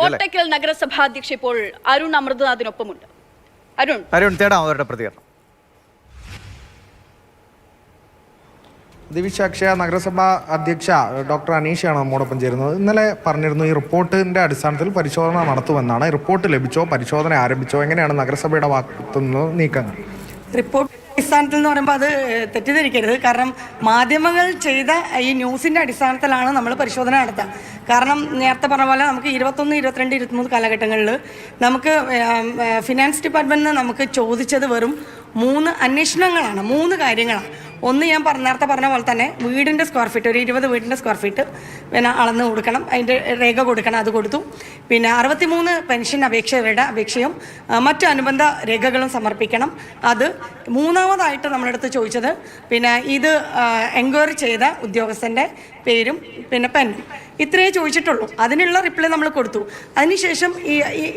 കോട്ടയ്ക്കൽ നഗരസഭാ അധ്യക്ഷ ഇപ്പോൾ അരുൺ അമൃതനാഥിനൊപ്പമുണ്ട്. അരുൺ. അരുൺ തേടാം അവരുടെ പ്രതികരണം. അക്ഷയ നഗരസഭാ അധ്യക്ഷ ഡോക്ടർ അനീഷയാണ് നമ്മോടൊപ്പം ചേരുന്നത്. ഇന്നലെ പറഞ്ഞിരുന്നു ഈ റിപ്പോർട്ടിന്റെ അടിസ്ഥാനത്തിൽ പരിശോധന നടത്തുമെന്നാണ്. റിപ്പോർട്ട് ലഭിച്ചോ പരിശോധന ആരംഭിച്ചോ എങ്ങനെയാണ് നഗരസഭയുടെ ഭാഗത്തുനിന്ന് നീക്കങ്ങൾ? റിപ്പോർട്ട് അടിസ്ഥാനത്തിൽ എന്ന് പറയുമ്പോൾ അത് തെറ്റിദ്ധരിക്കരുത്. കാരണം മാധ്യമങ്ങൾ ചെയ്ത ഈ ന്യൂസിന്റെ അടിസ്ഥാനത്തിലാണ് നമ്മൾ പരിശോധന നടത്തുക കാരണം നേരത്തെ പറഞ്ഞ പോലെ നമുക്ക് ഇരുപത്തൊന്ന് ഇരുപത്തിരണ്ട് ഇരുപത്തിമൂന്ന് കാലഘട്ടങ്ങളിൽ നമുക്ക് ഫിനാൻസ് ഡിപ്പാർട്ട്മെന്റിൽ നിന്ന് നമുക്ക് ചോദിച്ചത് വെറും മൂന്ന് അന്വേഷണങ്ങളാണ്. മൂന്ന് കാര്യങ്ങളാണ്. ഒന്ന് ഞാൻ പറഞ്ഞ നേരത്തെ പറഞ്ഞ പോലെ തന്നെ വീടിന്റെ സ്ക്വയർ ഫീറ്റ് ഒരു ഇരുപത് വീടിന്റെ സ്ക്വയർ ഫീറ്റ് പിന്നെ അളന്ന് കൊടുക്കണം. അതിന്റെ രേഖ കൊടുക്കണം അത് കൊടുത്തു. പിന്നെ അറുപത്തിമൂന്ന് പെൻഷൻ അപേക്ഷകരുടെ അപേക്ഷയും മറ്റു അനുബന്ധ രേഖകളും സമർപ്പിക്കണം. അത് മൂന്നാമതായിട്ട് നമ്മളടുത്ത് ചോദിച്ചത് പിന്നെ ഇത് എൻക്വയറി ചെയ്ത ഉദ്യോഗസ്ഥന്റെ പേരും പിന്നെ പെന്നും. ഇത്രയേ ചോദിച്ചിട്ടുള്ളൂ. അതിനുള്ള റിപ്ലൈ നമ്മൾ കൊടുത്തു. അതിനുശേഷം ഈ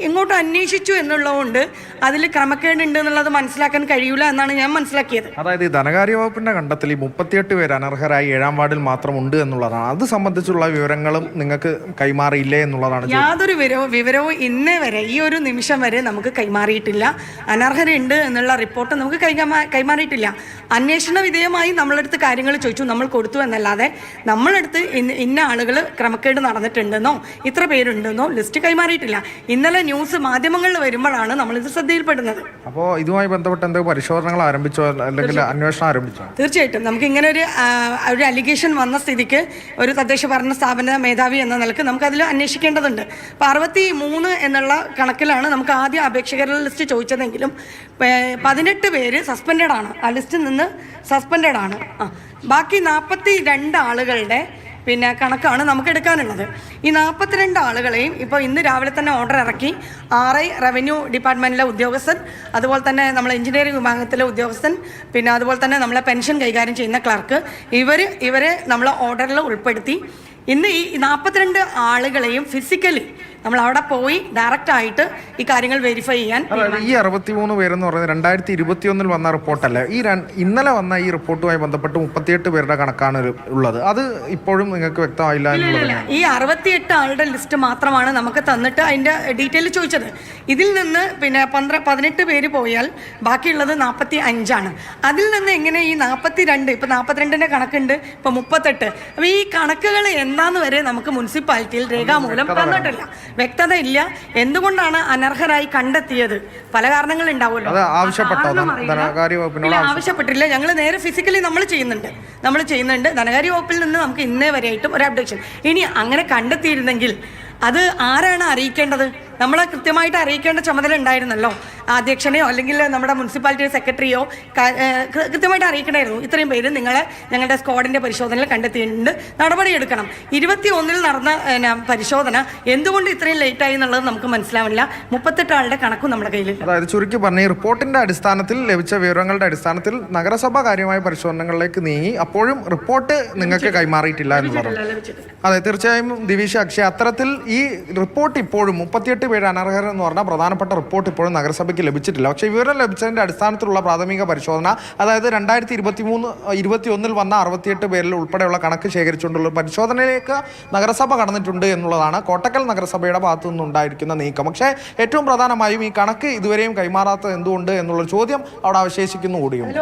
ഇങ്ങോട്ട് അന്വേഷിച്ചു എന്നുള്ളതുകൊണ്ട് അതിൽ ക്രമക്കേടുണ്ട് എന്നുള്ളത് മനസ്സിലാക്കാൻ കഴിയൂല എന്നാണ് ഞാൻ മനസ്സിലാക്കിയത്. അതായത് ഈ ധനകാര്യ വകുപ്പിന്റെ കണ്ടെത്തൽ ഈ മുപ്പത്തിയെട്ട് പേര് അനർഹരായി ഏഴാം വാർഡിൽ മാത്രം ഉണ്ട് എന്നുള്ളതാണ്. അത് സംബന്ധിച്ചുള്ള വിവരങ്ങളും നിങ്ങൾക്ക് കൈമാറിയില്ലേ എന്നുള്ളതാണ് യാതൊരു വിവരവും വിവരവും ഇന്നേ വരെ ഈ ഒരു നിമിഷം വരെ നമുക്ക് കൈമാറിയിട്ടില്ല. അനർഹരുണ്ട് എന്നുള്ള റിപ്പോർട്ട് നമുക്ക് കൈമാ- കൈമാറിയിട്ടില്ല. അന്വേഷണ വിധേയമായി നമ്മളടുത്ത് കാര്യങ്ങൾ ചോദിച്ചു. നമ്മൾ കൊടുത്തു എന്നല്ലാതെ നമ്മളടുത്ത് ഇന്ന- ഇന്ന ആളുകൾ ക്രമക്കേട് നടന്നിട്ടുണ്ടെന്നോ ഇത്ര പേരുണ്ടെന്നോ ലിസ്റ്റ് കൈമാറിയിട്ടില്ല. ഇന്നലെ ന്യൂസ് മാധ്യമങ്ങളിൽ വരുമ്പോഴാണ് നമ്മളിത് ശ്രദ്ധയിൽപ്പെടുന്നത്. അപ്പോൾ ഇതുമായി ബന്ധപ്പെട്ട് എന്തെങ്കിലും പരിശോധനകൾ ആരംഭിച്ചോ? അല്ലെങ്കിൽ അന്വേഷണം ആരംഭിച്ചോ? തീർച്ചയായിട്ടും. നമുക്ക് ഇങ്ങനെ ഒരു ഒരു അലിഗേഷൻ വന്ന സ്ഥിതിക്ക് ഒരു തദ്ദേശ ഭരണ സ്ഥാപന മേധാവി എന്ന നിലയ്ക്ക് നമുക്ക് അതിൽ അന്വേഷിക്കേണ്ടതുണ്ട്. അപ്പോൾ അറുപത്തി മൂന്ന് എന്നുള്ള കണക്കിലാണ് നമുക്ക് ആദ്യം അപേക്ഷകരുടെ ലിസ്റ്റ് ചോദിച്ചതെങ്കിലും പതിനെട്ട് പേര് സസ്പെൻഡഡ് ആണ് ആ ലിസ്റ്റിൽ നിന്ന് സസ്പെൻഡഡ് ആണ് ആ ബാക്കി നാൽപ്പത്തി രണ്ട് ആളുകളുടെ പിന്നെ കണക്കാണ് നമുക്ക് എടുക്കാനുള്ളത്. ഈ നാൽപ്പത്തിരണ്ട് ആളുകളെയും ഇപ്പോൾ ഇന്ന് രാവിലെ തന്നെ ഓർഡർ ഇറക്കി. ആർ ഐ റവന്യൂ ഡിപ്പാർട്ട്മെന്റിലെ ഉദ്യോഗസ്ഥൻ അതുപോലെ തന്നെ നമ്മൾ എഞ്ചിനീയറിംഗ് വിഭാഗത്തിലെ ഉദ്യോഗസ്ഥൻ പിന്നെ അതുപോലെ തന്നെ നമ്മളെ പെൻഷൻ കൈകാര്യം ചെയ്യുന്ന ക്ലർക്ക് ഇവർ ഇവരെ നമ്മളെ ഓർഡറിൽ ഉൾപ്പെടുത്തി. ഇന്ന് ഈ നാൽപ്പത്തിരണ്ട് ആളുകളെയും ഫിസിക്കലി നമ്മൾ അവിടെ പോയി ഡയറക്റ്റ് ആയിട്ട് ഈ കാര്യങ്ങൾ വെരിഫൈ ചെയ്യാൻ ഈ അറുപത്തിമൂന്ന് പേരെന്ന് പറയുന്നത് രണ്ടായിരത്തി ഇരുപത്തി ഒന്നിൽ വന്ന റിപ്പോർട്ടല്ലേ. ഈ ഇന്നലെ വന്ന ഈ റിപ്പോർട്ടുമായി ബന്ധപ്പെട്ട് മുപ്പത്തിയെട്ട് പേരുടെ കണക്കാണ് ഉള്ളത്. അത് ഇപ്പോഴും നിങ്ങൾക്ക് വ്യക്തമായില്ല ഈ അറുപത്തിയെട്ട് ആളുടെ ലിസ്റ്റ് മാത്രമാണ് നമുക്ക് തന്നിട്ട് അതിന്റെ ഡീറ്റെയിൽ ചോദിച്ചത്. ഇതിൽ നിന്ന് പിന്നെ പന്ത്ര പതിനെട്ട് പേര് പോയാൽ ബാക്കിയുള്ളത് നാൽപ്പത്തി അഞ്ചാണ് അതിൽ നിന്ന് എങ്ങനെ ഈ നാൽപ്പത്തി രണ്ട് ഇപ്പൊ നാൽപ്പത്തിരണ്ടിന്റെ കണക്കുണ്ട് ഇപ്പൊ മുപ്പത്തെട്ട്. അപ്പൊ ഈ കണക്കുകൾ എന്താന്ന് വരെ നമുക്ക് മുനിസിപ്പാലിറ്റിയിൽ രേഖാമൂലം തന്നിട്ടില്ല. വ്യക്തത ഇല്ല എന്തുകൊണ്ടാണ് അനർഹരായി കണ്ടെത്തിയത്? പല കാരണങ്ങൾ ഉണ്ടാവുമല്ലോ. ഇല്ല, ആവശ്യപ്പെട്ടില്ല ഞങ്ങൾ നേരെ ഫിസിക്കലി നമ്മൾ ചെയ്യുന്നുണ്ട്. നമ്മൾ ചെയ്യുന്നുണ്ട്. ധനകാര്യ വകുപ്പിൽ നിന്ന് നമുക്ക് ഇന്നേ വരെയായിട്ടും ഒരു അപ്ഡേഷൻ ഇനി അങ്ങനെ കണ്ടെത്തിയിരുന്നെങ്കിൽ അത് ആരാണ് അറിയിക്കേണ്ടത്? നമ്മളെ കൃത്യമായിട്ട് അറിയിക്കേണ്ട ചുമതല ഉണ്ടായിരുന്നല്ലോ. അധ്യക്ഷനെയോ അല്ലെങ്കിൽ നമ്മുടെ മുനിസിപ്പാലിറ്റി സെക്രട്ടറിയോ കൃത്യമായിട്ട് അറിയിക്കണമായിരുന്നു. ഇത്രയും പേര് നിങ്ങളെ ഞങ്ങളുടെ സ്കോഡിന്റെ പരിശോധനയിൽ കണ്ടെത്തിയിട്ടുണ്ട്. നടപടിയെടുക്കണം. ഇരുപത്തി ഒന്നിൽ നടന്ന പരിശോധന എന്തുകൊണ്ട് ഇത്രയും ലേറ്റായി എന്നുള്ളത് നമുക്ക് മനസ്സിലാവില്ല മുപ്പത്തെട്ട് ആളുടെ കണക്കും നമ്മുടെ കയ്യിലില്ല. അതായത് ചുരുക്കി പറഞ്ഞ ഈ റിപ്പോർട്ടിന്റെ അടിസ്ഥാനത്തിൽ ലഭിച്ച വിവരങ്ങളുടെ അടിസ്ഥാനത്തിൽ നഗരസഭ കാര്യമായ പരിശോധനകളിലേക്ക് നീങ്ങി അപ്പോഴും റിപ്പോർട്ട് നിങ്ങൾക്ക് കൈമാറിയിട്ടില്ല എന്ന് പറഞ്ഞു. അതെ തീർച്ചയായും ദിവിഷ അക്ഷയ അത്തരത്തിൽ ഈ റിപ്പോർട്ട് ഇപ്പോഴും മുപ്പത്തിയെട്ട് പേര് അനർഹർ എന്ന് പറഞ്ഞാൽ പ്രധാനപ്പെട്ട റിപ്പോർട്ട് ഇപ്പോഴും നഗരസഭയ്ക്ക് ലഭിച്ചിട്ടില്ല. പക്ഷേ വിവരം ലഭിച്ചതിന്റെ അടിസ്ഥാനത്തിലുള്ള പ്രാഥമിക പരിശോധന അതായത് രണ്ടായിരത്തി ഇരുപത്തി മൂന്ന് ഇരുപത്തി ഒന്നിൽ വന്ന അറുപത്തിയെട്ട് പേരിൽ ഉൾപ്പെടെയുള്ള കണക്ക് ശേഖരിച്ചുകൊണ്ടുള്ള പരിശോധനയിലേക്ക് നഗരസഭ കടന്നിട്ടുണ്ട് എന്നുള്ളതാണ് കോട്ടക്കൽ നഗരസഭയുടെ ഭാഗത്തു നിന്നുണ്ടായിരിക്കുന്ന നീക്കം. പക്ഷേ ഏറ്റവും പ്രധാനമായും ഈ കണക്ക് ഇതുവരെയും കൈമാറാത്തത് എന്തുകൊണ്ട് എന്നുള്ള ചോദ്യം അവിടെ അവശേഷിക്കുന്നു കൂടിയുണ്ട്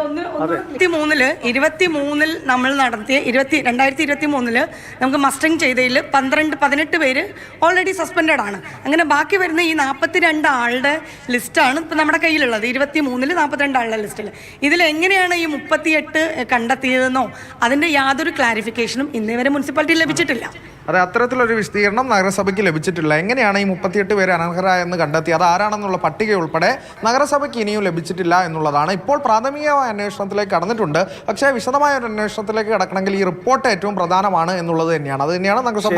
ഇരുപത്തി മൂന്നിൽ ഇരുപത്തി മൂന്നിൽ നമ്മൾ നടത്തിയ ഇരുപത്തി രണ്ടായിരത്തി ഇരുപത്തി മൂന്നിൽ നമുക്ക് മസ്റ്ററിങ് ചെയ്തതിൽ പന്ത്രണ്ട് പതിനെട്ട് പേര് ഓൾറെഡി സസ്പെൻഡഡ് ആണ് അങ്ങനെ ബാക്കി വരുന്ന ഈ നാൽപ്പത്തി രണ്ട് ആളുടെ ലിസ്റ്റാണ് ഇപ്പം നമ്മുടെ കയ്യിലുള്ളത് ഇരുപത്തി മൂന്നിൽ നാൽപ്പത്തിരണ്ട് ആളുടെ ലിസ്റ്റിൽ ഇതിൽ എങ്ങനെയാണ് ഈ മുപ്പത്തിയെട്ട് കണ്ടെത്തിയതെന്നോ അതിന്റെ യാതൊരു ക്ലാരിഫിക്കേഷനും ഇന്നേ വരെ മുനിസിപ്പാലിറ്റി ലഭിച്ചിട്ടില്ല. അതെ അത്തരത്തിലൊരു വിശദീകരണം നഗരസഭയ്ക്ക് ലഭിച്ചിട്ടില്ല. എങ്ങനെയാണ് ഈ മുപ്പത്തിയെട്ട് പേര് അനർഹരായെന്ന് കണ്ടെത്തി അത് ആരാണെന്നുള്ള പട്ടിക ഉൾപ്പെടെ നഗരസഭയ്ക്ക് ഇനിയും ലഭിച്ചിട്ടില്ല എന്നുള്ളതാണ്. ഇപ്പോൾ പ്രാഥമികമായ അന്വേഷണത്തിലേക്ക് കടന്നിട്ടുണ്ട്. പക്ഷേ വിശദമായ ഒരു അന്വേഷണത്തിലേക്ക് കടക്കണമെങ്കിൽ ഈ റിപ്പോർട്ട് ഏറ്റവും പ്രധാനമാണ് എന്നുള്ളത് തന്നെയാണ്. അത് തന്നെയാണ് നഗരസഭ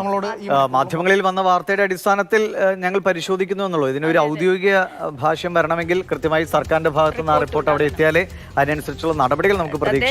നമ്മളോട് മാധ്യമങ്ങളിൽ വന്ന വാർത്തയുടെ അടിസ്ഥാനത്തിൽ ഞങ്ങൾ പരിശോധിക്കുന്നു എന്നുള്ളൂ. ഇതിനൊരു ഔദ്യോഗിക ഭാഷ്യം വരണമെങ്കിൽ കൃത്യമായി സർക്കാരിന്റെ ഭാഗത്തുനിന്ന് ആ റിപ്പോർട്ട് അവിടെ എത്തിയാലേ അതിനനുസരിച്ചുള്ള നടപടികൾ നമുക്ക് പ്രതീക്ഷിക്കാം